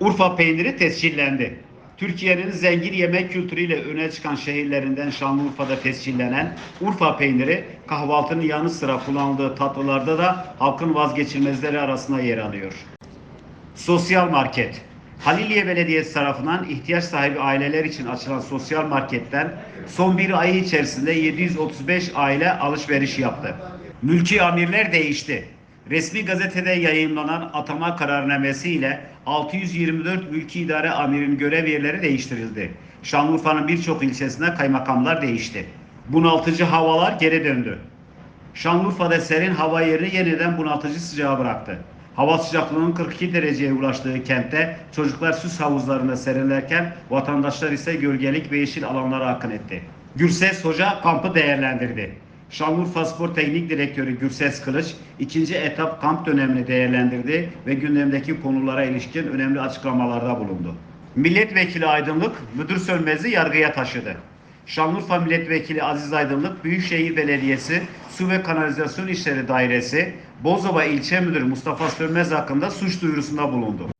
Urfa peyniri tescillendi. Türkiye'nin zengin yemek kültürüyle öne çıkan şehirlerinden Şanlıurfa'da tescillenen Urfa peyniri kahvaltının yanı sıra kullanıldığı tatlılarda da halkın vazgeçilmezleri arasında yer alıyor. Sosyal market. Haliliye Belediyesi tarafından ihtiyaç sahibi aileler için açılan sosyal marketten son bir ay içerisinde 735 aile alışveriş yaptı. Mülki amirler değişti. Resmi gazetede yayınlanan atama kararnamesiyle 624 mülki idare amirin görev yerleri değiştirildi. Şanlıurfa'nın birçok ilçesinde kaymakamlar değişti. Bunaltıcı havalar geri döndü. Şanlıurfa'da serin hava yerini yeniden bunaltıcı sıcağa bıraktı. Hava sıcaklığının 42 dereceye ulaştığı kentte çocuklar süs havuzlarında serinlerken vatandaşlar ise gölgelik ve yeşil alanlara akın etti. Gürses Hoca kampı değerlendirdi. Şanlıurfa Spor Teknik Direktörü Gürses Kılıç ikinci etap kamp dönemini değerlendirdi ve gündemdeki konulara ilişkin önemli açıklamalarda bulundu. Milletvekili Aydınlık müdür sönmezi yargıya taşıdı. Şanlıurfa Milletvekili Aziz Aydınlık, Büyükşehir Belediyesi Su ve Kanalizasyon İşleri Dairesi, Bozova İlçe Müdürü Mustafa Sönmez hakkında suç duyurusunda bulundu.